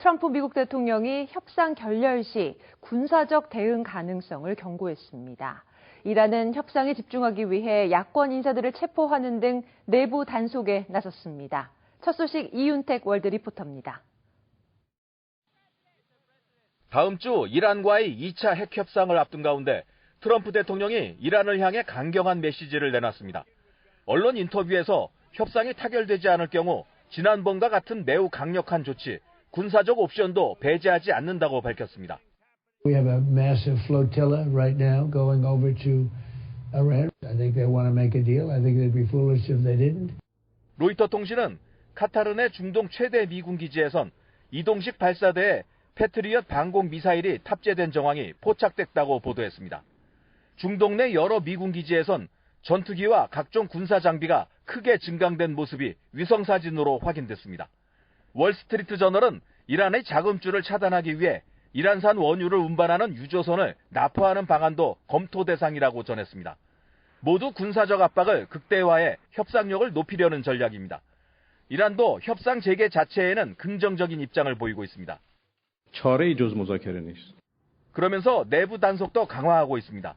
트럼프 미국 대통령이 협상 결렬 시 군사적 대응 가능성을 경고했습니다. 이란은 협상에 집중하기 위해 야권 인사들을 체포하는 등 내부 단속에 나섰습니다. 첫 소식 이윤택 월드 리포터입니다. 다음 주 이란과의 2차 핵 협상을 앞둔 가운데 트럼프 대통령이 이란을 향해 강경한 메시지를 내놨습니다. 언론 인터뷰에서 협상이 타결되지 않을 경우 지난번과 같은 매우 강력한 조치, 군사적 옵션도 배제하지 않는다고 밝혔습니다. We have a massive flotilla right now going over to Iran. I think they want to make a deal. I think they'd be foolish if they didn't. 로이터 통신은 카타르 내 중동 최대 미군 기지에선 이동식 발사대에 패트리엇 방공 미사일이 탑재된 정황이 포착됐다고 보도했습니다. 중동 내 여러 미군 기지에선 전투기와 각종 군사 장비가 크게 증강된 모습이 위성 사진으로 확인됐습니다. 월스트리트 저널은 이란의 자금줄을 차단하기 위해 이란산 원유를 운반하는 유조선을 납포하는 방안도 검토 대상이라고 전했습니다. 모두 군사적 압박을 극대화해 협상력을 높이려는 전략입니다. 이란도 협상 재개 자체에는 긍정적인 입장을 보이고 있습니다. 그러면서 내부 단속도 강화하고 있습니다.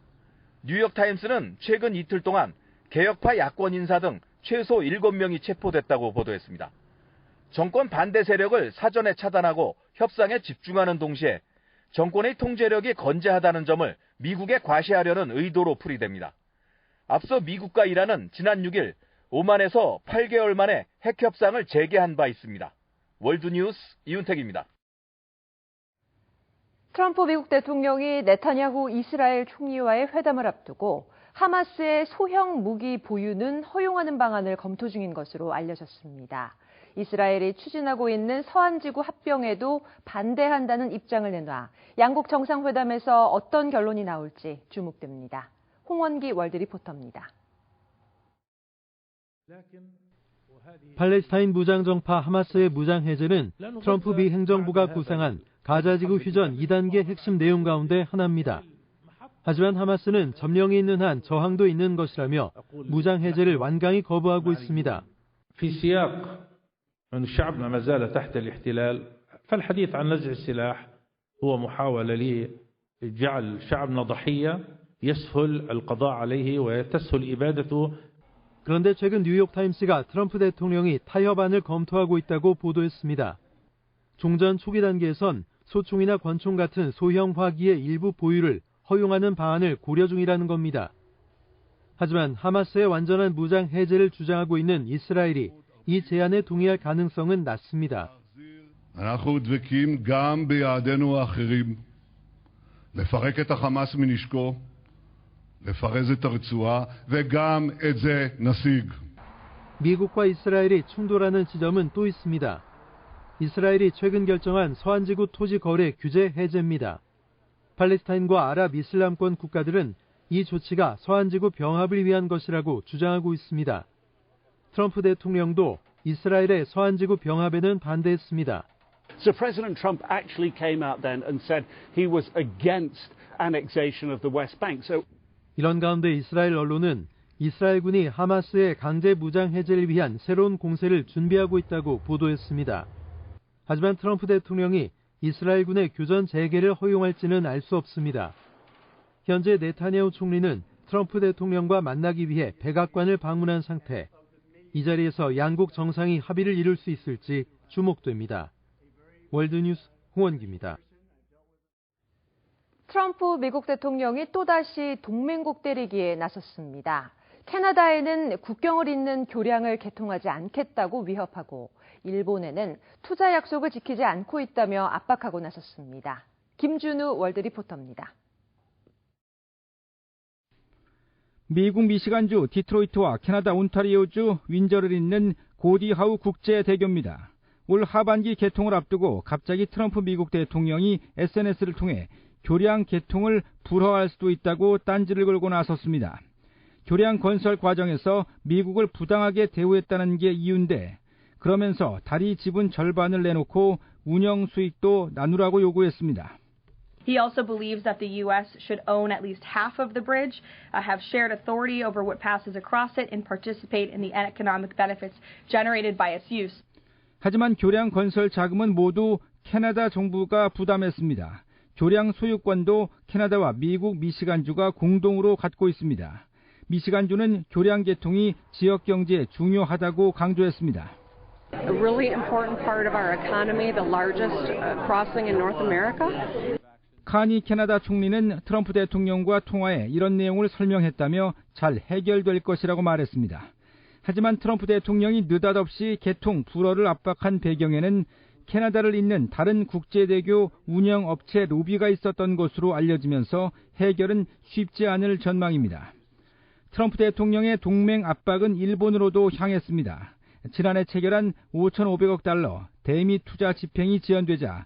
뉴욕타임스는 최근 이틀 동안 개혁파 야권 인사 등 최소 7명이 체포됐다고 보도했습니다. 정권 반대 세력을 사전에 차단하고 협상에 집중하는 동시에 정권의 통제력이 건재하다는 점을 미국에 과시하려는 의도로 풀이됩니다. 앞서 미국과 이란은 지난 6일 오만에서 8개월 만에 핵 협상을 재개한 바 있습니다. 월드뉴스 이윤택입니다. 트럼프 미국 대통령이 네타냐후 이스라엘 총리와의 회담을 앞두고 하마스의 소형 무기 보유는 허용하는 방안을 검토 중인 것으로 알려졌습니다. 이스라엘이 추진하고 있는 서한지구 합병에도 반대한다는 입장을 내놔 양국 정상회담에서 어떤 결론이 나올지 주목됩니다. 홍원기 월드 리포터입니다. 팔레스타인 무장정파 하마스의 무장 해제는 트럼프 미 행정부가 구상한 가자지구 휴전 2단계 핵심 내용 가운데 하나입니다. 하지만 하마스는 점령이 있는 한 저항도 있는 것이라며 무장 해제를 완강히 거부하고 있습니다. أن شعبنا ما زال تحت الاحتلال فالحديث عن نزع السلاح هو محاولة لجعل شعبنا ضحية يسهل القضاء عليه وتسهل إبادته 그런데 최근 뉴욕타임스가 트럼프 대통령이 타협안을 검토하고 있다고 보도했습니다. 종전 초기 단계에선 소총이나 권총 같은 소형 화기의 일부 보유를 허용하는 방안을 고려 중이라는 겁니다. 하지만 하마스의 완전한 무장 해제를 주장하고 있는 이스라엘이 이 제안에 동의할 가능성은 낮습니다. אנחנו דבקים גם ביעדינו האחרים, לפרק את החמאס מנשקו, לפרז את הרצועה, וגם את זה נשיג. 미국과 이스라엘이 충돌하는 지점은 또 있습니다. 이스라엘이 최근 결정한 서한지구 토지 거래 규제 해제입니다. 팔레스타인과 아랍 이슬람권 국가들은 이 조치가 서한지구 병합을 위한 것이라고 주장하고 있습니다. 트럼프 대통령도 이스라엘의 서한지구 병합에는 반대했습니다. So President Trump actually came out then and said he was against annexation of the West Bank. So 이런 가운데 이스라엘 언론은 이스라엘군이 하마스의 강제 무장 해제를 위한 새로운 공세를 준비하고 있다고 보도했습니다. 하지만 트럼프 대통령이 이스라엘군의 교전 재개를 허용할지는 알 수 없습니다. 현재 네타냐후 총리는 트럼프 대통령과 만나기 위해 백악관을 방문한 상태. 이 자리에서 양국 정상이 합의를 이룰 수 있을지 주목됩니다. 월드뉴스 홍원기입니다. 트럼프 미국 대통령이 또다시 동맹국 때리기에 나섰습니다. 캐나다에는 국경을 잇는 교량을 개통하지 않겠다고 위협하고 일본에는 투자 약속을 지키지 않고 있다며 압박하고 나섰습니다. 김준우 월드 리포터입니다. 미국 미시간주 디트로이트와 캐나다 온타리오주 윈저를 잇는 고디하우 국제 대교입니다. 올 하반기 개통을 앞두고 갑자기 트럼프 미국 대통령이 SNS를 통해 교량 개통을 불허할 수도 있다고 딴지를 걸고 나섰습니다. 교량 건설 과정에서 미국을 부당하게 대우했다는 게 이유인데 그러면서 다리 지분 절반을 내놓고 운영 수익도 나누라고 요구했습니다. He also believes that the U.S. should own at least half of the bridge, uh, have shared authority over what passes across it, and participate in the economic benefits generated by its use. 하지만 교량 건설 자금은 모두 캐나다 정부가 부담했습니다. 교량 소유권도 캐나다와 미국 미시간주가 공동으로 갖고 있습니다. 미시간주는 교량 개통이 지역 경제에 중요하다고 강조했습니다. A really important part of our economy, the largest crossing in North America. 카니 캐나다 총리는 트럼프 대통령과 통화에 이런 내용을 설명했다며 잘 해결될 것이라고 말했습니다. 하지만 트럼프 대통령이 느닷없이 개통 불허를 압박한 배경에는 캐나다를 잇는 다른 국제대교 운영업체 로비가 있었던 것으로 알려지면서 해결은 쉽지 않을 전망입니다. 트럼프 대통령의 동맹 압박은 일본으로도 향했습니다. 지난해 체결한 5,500억 달러 대미 투자 집행이 지연되자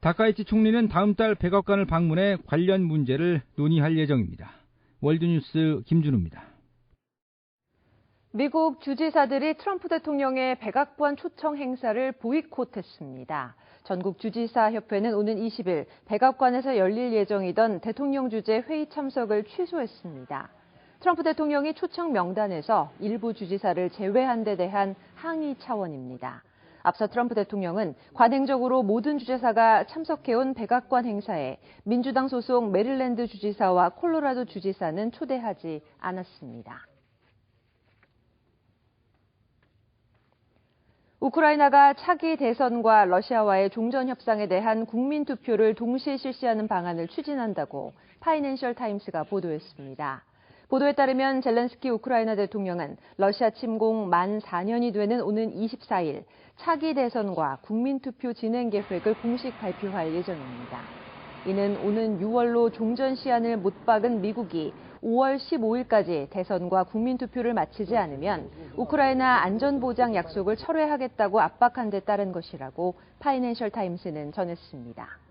다카이치 총리는 다음 달 백악관을 방문해 관련 문제를 논의할 예정입니다. 월드뉴스 김준우입니다. 미국 주지사들이 트럼프 대통령의 백악관 초청 행사를 보이콧했습니다. 전국 주지사 협회는 오는 20일 백악관에서 열릴 예정이던 대통령 주재 회의 참석을 취소했습니다. 트럼프 대통령이 초청 명단에서 일부 주지사를 제외한 데 대한 항의 차원입니다. 앞서 트럼프 대통령은 관행적으로 모든 주지사가 참석해온 백악관 행사에 민주당 소속 메릴랜드 주지사와 콜로라도 주지사는 초대하지 않았습니다. 우크라이나가 차기 대선과 러시아와의 종전 협상에 대한 국민 투표를 동시에 실시하는 방안을 추진한다고 파이낸셜 타임스가 보도했습니다. 보도에 따르면 젤렌스키 우크라이나 대통령은 러시아 침공 만 4년이 되는 오는 24일 차기 대선과 국민투표 진행 계획을 공식 발표할 예정입니다. 이는 오는 6월로 종전 시한을 못 박은 미국이 5월 15일까지 대선과 국민투표를 마치지 않으면 우크라이나 안전보장 약속을 철회하겠다고 압박한 데 따른 것이라고 파이낸셜 타임스는 전했습니다.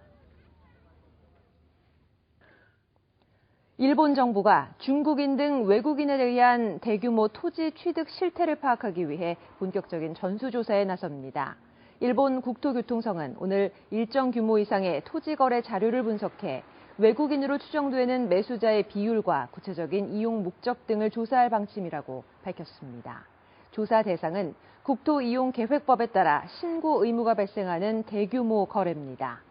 일본 정부가 중국인 등 외국인에 의한 대규모 토지 취득 실태를 파악하기 위해 본격적인 전수조사에 나섭니다. 일본 국토교통성은 오늘 일정 규모 이상의 토지 거래 자료를 분석해 외국인으로 추정되는 매수자의 비율과 구체적인 이용 목적 등을 조사할 방침이라고 밝혔습니다. 조사 대상은 국토 이용 계획법에 따라 신고 의무가 발생하는 대규모 거래입니다.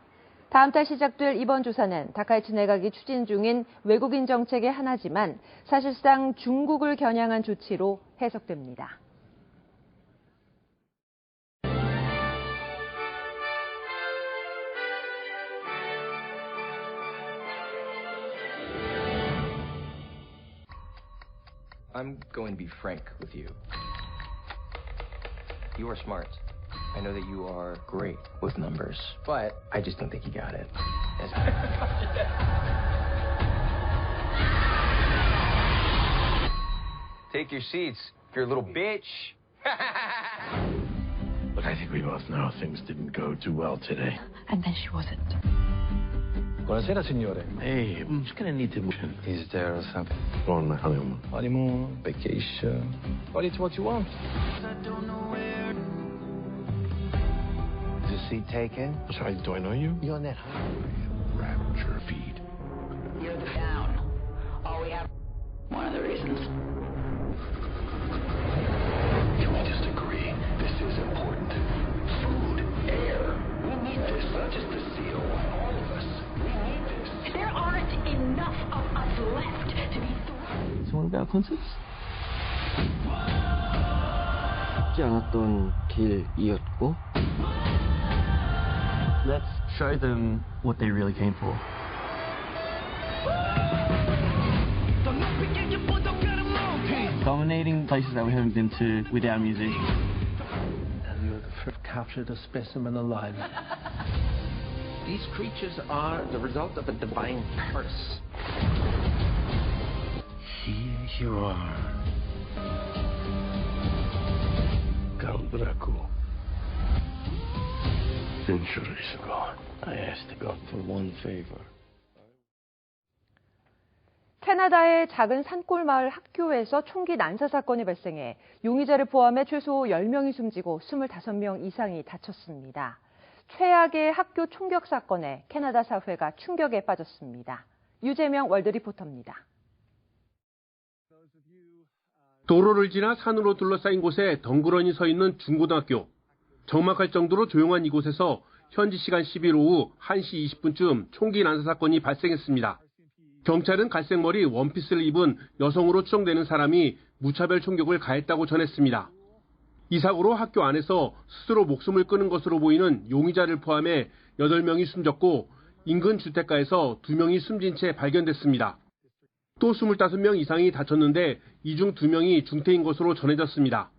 다음 달 시작될 이번 조사는 다카이치 내각이 추진 중인 외국인 정책의 하나지만 사실상 중국을 겨냥한 조치로 해석됩니다. I know that you are great with numbers, but I just don't think you got it. Take your seats, you're a little bitch. Look, I think we both know things didn't go too well today. And then she wasn't. Buonasera, signore. Hey, I'm just gonna need to move. Is there or something? Go on my honeymoon. Honeymoon, vacation. But it's what you want? Is the seat taken? Sorry, do I know you? You're on that Rapture feed. You're the down. All we have. One of the reasons. Can we just agree this is important? Food, air. We need this, not just the CO. All of us. We need this. There aren't enough of us left to be thrown. 소원 about concerts? 쉽지 않았던 길이었고 Let's show them what they really came for. Dominating places that we haven't been to with our music. You're the captured a specimen alive. These creatures are the result of a divine curse. Here you are. Count Dracula. Centuries ago, I asked God for one favor. 캐나다의 작은 산골 마을 학교에서 총기 난사 사건이 발생해 용의자를 포함해 최소 10명이 숨지고 25명 이상이 다쳤습니다. 최악의 학교 총격 사건에 캐나다 사회가 충격에 빠졌습니다. 유재명 월드 리포터입니다. 도로를 지나 산으로 둘러싸인 곳에 덩그러니 서 있는 중고등학교. 적막할 정도로 조용한 이곳에서 현지 시간 10일 오후 1시 20분쯤 총기 난사 사건이 발생했습니다. 경찰은 갈색머리 원피스를 입은 여성으로 추정되는 사람이 무차별 총격을 가했다고 전했습니다. 이 사고로 학교 안에서 스스로 목숨을 끊은 것으로 보이는 용의자를 포함해 8명이 숨졌고 인근 주택가에서 2명이 숨진 채 발견됐습니다. 또 25명 이상이 다쳤는데 이 중 2명이 중태인 것으로 전해졌습니다.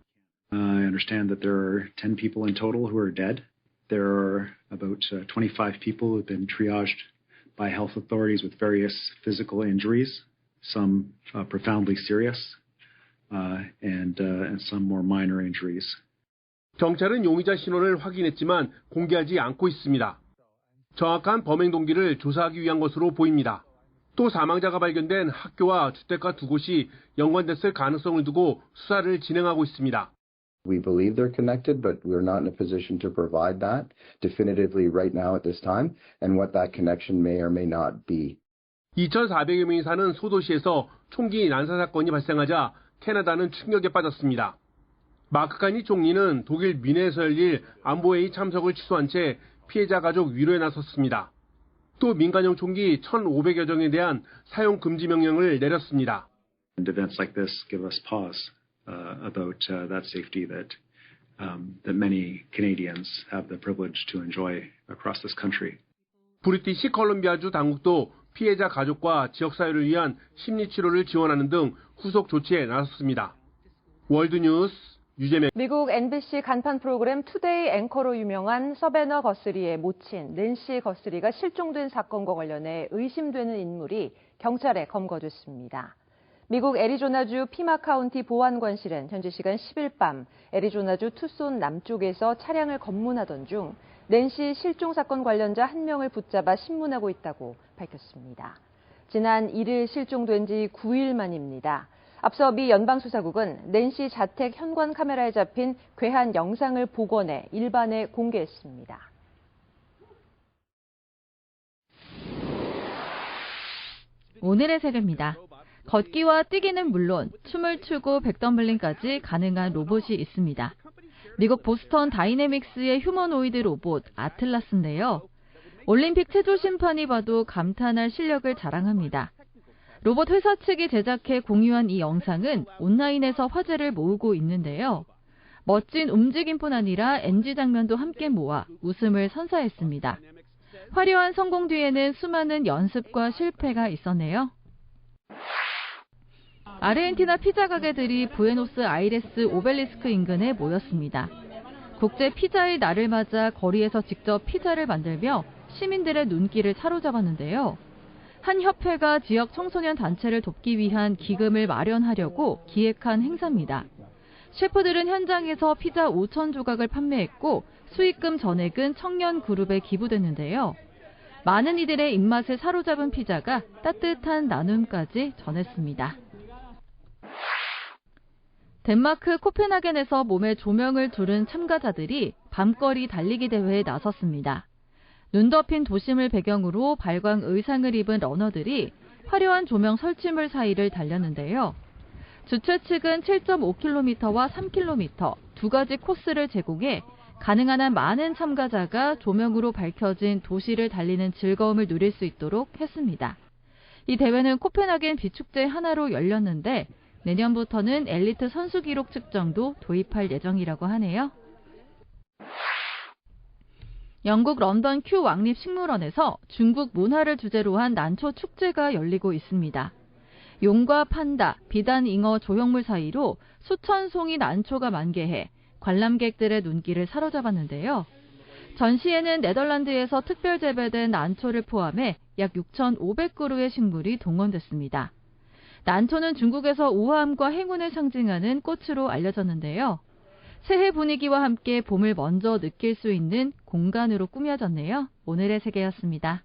I understand that there are 10 people in total who are dead. There are about uh, 25 people who have been triaged by health authorities with various physical injuries, some uh, profoundly serious, uh, and, and some more minor injuries. 경찰은 용의자 신원을 확인했지만 공개하지 않고 있습니다. 정확한 범행 동기를 조사하기 위한 것으로 보입니다. 또 사망자가 발견된 학교와 주택가 두 곳이 연관됐을 가능성을 두고 수사를 진행하고 있습니다. We believe they're connected, but we're not in a position to provide that definitively right now at this time, and what that connection may or may not be. 2,400여 명이 사는 소도시에서 총기 난사 사건이 발생하자 캐나다는 충격에 빠졌습니다. 마크 카니 총리는 독일 미네에서 열릴 안보회의 참석을 취소한 채 피해자 가족 위로에 나섰습니다. 또 민간용 총기 1,500여 정에 대한 사용 금지 명령을 내렸습니다. Events like this give us pause uh, about uh, that safety that um, that many Canadians have the privilege to enjoy across this country. 브리티시 컬럼비아주 당국도 피해자 가족과 지역사회를 위한 심리치료를 지원하는 등 후속 조치에 나섰습니다. 월드뉴스 유재명 미국 NBC 간판 프로그램 투데이 앵커로 유명한 서베너 거스리의 모친 낸시 거스리가 실종된 사건과 관련해 의심되는 인물이 경찰에 검거됐습니다. 미국 애리조나주 피마 카운티 보안관실은 현지 시간 10일 밤 애리조나주 투손 남쪽에서 차량을 검문하던 중 낸시 실종 사건 관련자 한 명을 붙잡아 신문하고 있다고 밝혔습니다. 지난 1일 실종된 지 9일 만입니다. 앞서 미 연방수사국은 낸시 자택 현관 카메라에 잡힌 괴한 영상을 복원해 일반에 공개했습니다. 오늘의 세계입니다. 걷기와 뛰기는 물론 춤을 추고 백덤블링까지 가능한 로봇이 있습니다. 미국 보스턴 다이내믹스의 휴머노이드 로봇 아틀라스인데요. 올림픽 체조 심판이 봐도 감탄할 실력을 자랑합니다. 로봇 회사 측이 제작해 공유한 이 영상은 온라인에서 화제를 모으고 있는데요. 멋진 움직임뿐 아니라 NG 장면도 함께 모아 웃음을 선사했습니다. 화려한 성공 뒤에는 수많은 연습과 실패가 있었네요. 아르헨티나 피자 가게들이 부에노스 아이레스 오벨리스크 인근에 모였습니다. 국제 피자의 날을 맞아 거리에서 직접 피자를 만들며 시민들의 눈길을 사로잡았는데요. 한 협회가 지역 청소년 단체를 돕기 위한 기금을 마련하려고 기획한 행사입니다. 셰프들은 현장에서 피자 5천 조각을 판매했고 수익금 전액은 청년 그룹에 기부됐는데요. 많은 이들의 입맛을 사로잡은 피자가 따뜻한 나눔까지 전했습니다. 덴마크 코펜하겐에서 몸에 조명을 두른 참가자들이 밤거리 달리기 대회에 나섰습니다. 눈 덮인 도심을 배경으로 발광 의상을 입은 러너들이 화려한 조명 설치물 사이를 달렸는데요. 주최 측은 7.5km와 3km 두 가지 코스를 제공해 가능한 한 많은 참가자가 조명으로 밝혀진 도시를 달리는 즐거움을 누릴 수 있도록 했습니다. 이 대회는 코펜하겐 비축제 하나로 열렸는데 내년부터는 엘리트 선수 기록 측정도 도입할 예정이라고 하네요. 영국 런던 큐 왕립 식물원에서 중국 문화를 주제로 한 난초 축제가 열리고 있습니다. 용과 판다, 비단 잉어 조형물 사이로 수천 송이 난초가 만개해 관람객들의 눈길을 사로잡았는데요. 전시에는 네덜란드에서 특별 재배된 난초를 포함해 약 6,500그루의 식물이 동원됐습니다. 난초는 중국에서 우아함과 행운을 상징하는 꽃으로 알려졌는데요. 새해 분위기와 함께 봄을 먼저 느낄 수 있는 공간으로 꾸며졌네요. 오늘의 세계였습니다.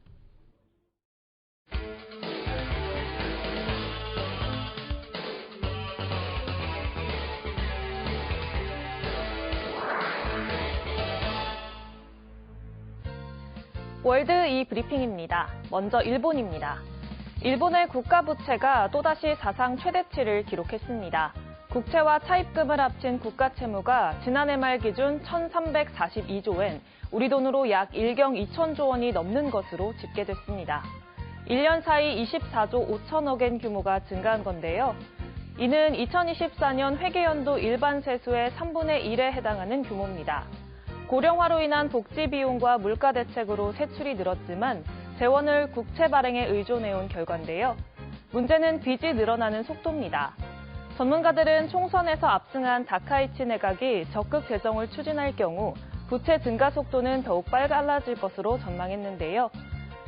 월드 이 브리핑입니다. 먼저 일본입니다. 일본의 국가 부채가 또다시 사상 최대치를 기록했습니다. 국채와 차입금을 합친 국가 채무가 지난해 말 기준 1,342조엔, 우리 돈으로 약 1경 2천조 원이 넘는 것으로 집계됐습니다. 1년 사이 24조 5천억엔 규모가 증가한 건데요. 이는 2024년 회계연도 일반 세수의 3분의 1에 해당하는 규모입니다. 고령화로 인한 복지 비용과 물가 대책으로 세출이 늘었지만 재원을 국채 발행에 의존해온 결과인데요. 문제는 빚이 늘어나는 속도입니다. 전문가들은 총선에서 압승한 다카이치 내각이 적극 재정을 추진할 경우 부채 증가 속도는 더욱 빨라질 것으로 전망했는데요.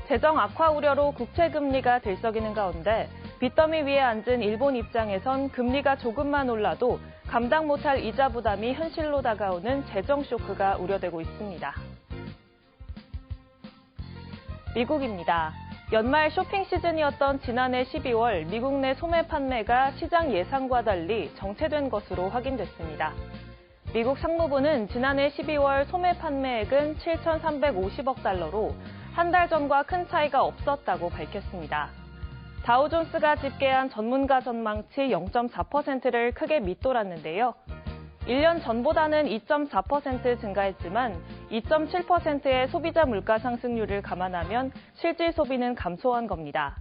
재정 악화 우려로 국채 금리가 들썩이는 가운데 빚더미 위에 앉은 일본 입장에선 금리가 조금만 올라도 감당 못할 이자 부담이 현실로 다가오는 재정 쇼크가 우려되고 있습니다. 미국입니다. 연말 쇼핑 시즌이었던 지난해 12월 미국 내 소매 판매가 시장 예상과 달리 정체된 것으로 확인됐습니다. 미국 상무부는 지난해 12월 소매 판매액은 7,350억 달러로 한 달 전과 큰 차이가 없었다고 밝혔습니다. 다우존스가 집계한 전문가 전망치 0.4%를 크게 밑돌았는데요. 1년 전보다는 2.4% 증가했지만 2.7%의 소비자 물가 상승률을 감안하면 실질 소비는 감소한 겁니다.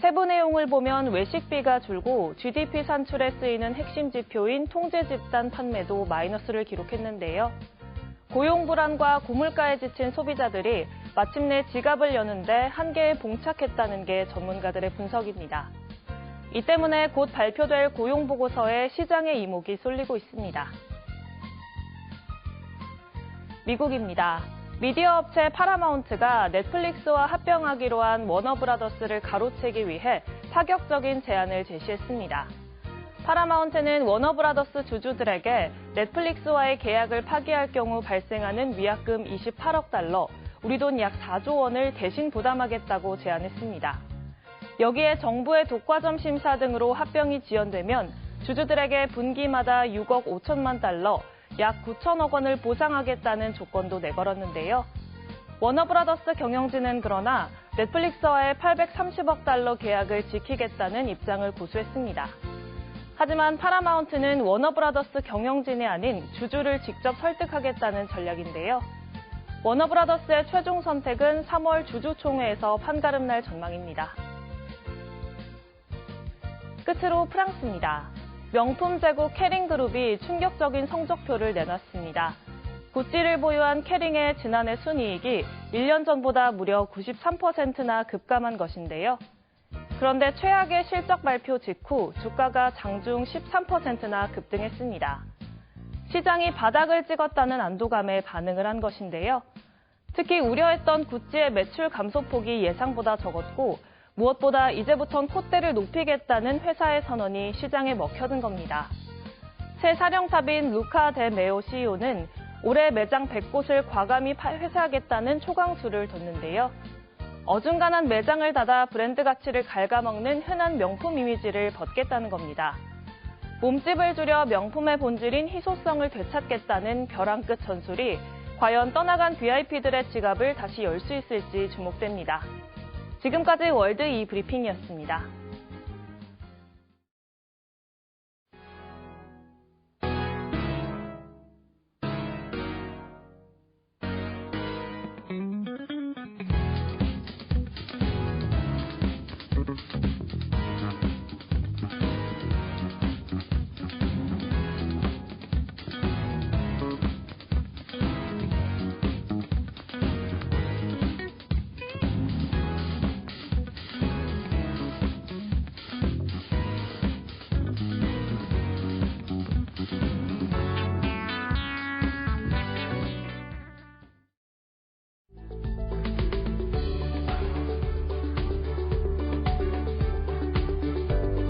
세부 내용을 보면 외식비가 줄고 GDP 산출에 쓰이는 핵심 지표인 통제 집단 판매도 마이너스를 기록했는데요. 고용 불안과 고물가에 지친 소비자들이 마침내 지갑을 여는데 한계에 봉착했다는 게 전문가들의 분석입니다. 이 때문에 곧 발표될 고용보고서에 시장의 이목이 쏠리고 있습니다. 미국입니다. 미디어 업체 파라마운트가 넷플릭스와 합병하기로 한 워너브라더스를 가로채기 위해 파격적인 제안을 제시했습니다. 파라마운트는 워너브라더스 주주들에게 넷플릭스와의 계약을 파기할 경우 발생하는 위약금 28억 달러, 우리 돈 약 4조 원을 대신 부담하겠다고 제안했습니다. 여기에 정부의 독과점 심사 등으로 합병이 지연되면 주주들에게 분기마다 6억 5천만 달러, 약 9천억 원을 보상하겠다는 조건도 내걸었는데요. 워너브라더스 경영진은 그러나 넷플릭스와의 830억 달러 계약을 지키겠다는 입장을 고수했습니다. 하지만 파라마운트는 워너브라더스 경영진이 아닌 주주를 직접 설득하겠다는 전략인데요. 워너브라더스의 최종 선택은 3월 주주총회에서 판가름 날 전망입니다. 끝으로 프랑스입니다. 명품 제국 캐링 그룹이 충격적인 성적표를 내놨습니다. 구찌를 보유한 캐링의 지난해 순이익이 1년 전보다 무려 93%나 급감한 것인데요. 그런데 최악의 실적 발표 직후 주가가 장중 13%나 급등했습니다. 시장이 바닥을 찍었다는 안도감에 반응을 한 것인데요. 특히 우려했던 구찌의 매출 감소폭이 예상보다 적었고 무엇보다 이제부턴 콧대를 높이겠다는 회사의 선언이 시장에 먹혀든 겁니다. 새 사령탑인 루카 데 메오 CEO는 올해 매장 100곳을 과감히 회사하겠다는 초강수를 뒀는데요. 어중간한 매장을 닫아 브랜드 가치를 갉아먹는 흔한 명품 이미지를 벗겠다는 겁니다. 몸집을 줄여 명품의 본질인 희소성을 되찾겠다는 벼랑 끝 전술이 과연 떠나간 VIP들의 지갑을 다시 열 수 있을지 주목됩니다. 지금까지 월드 이 브리핑이었습니다.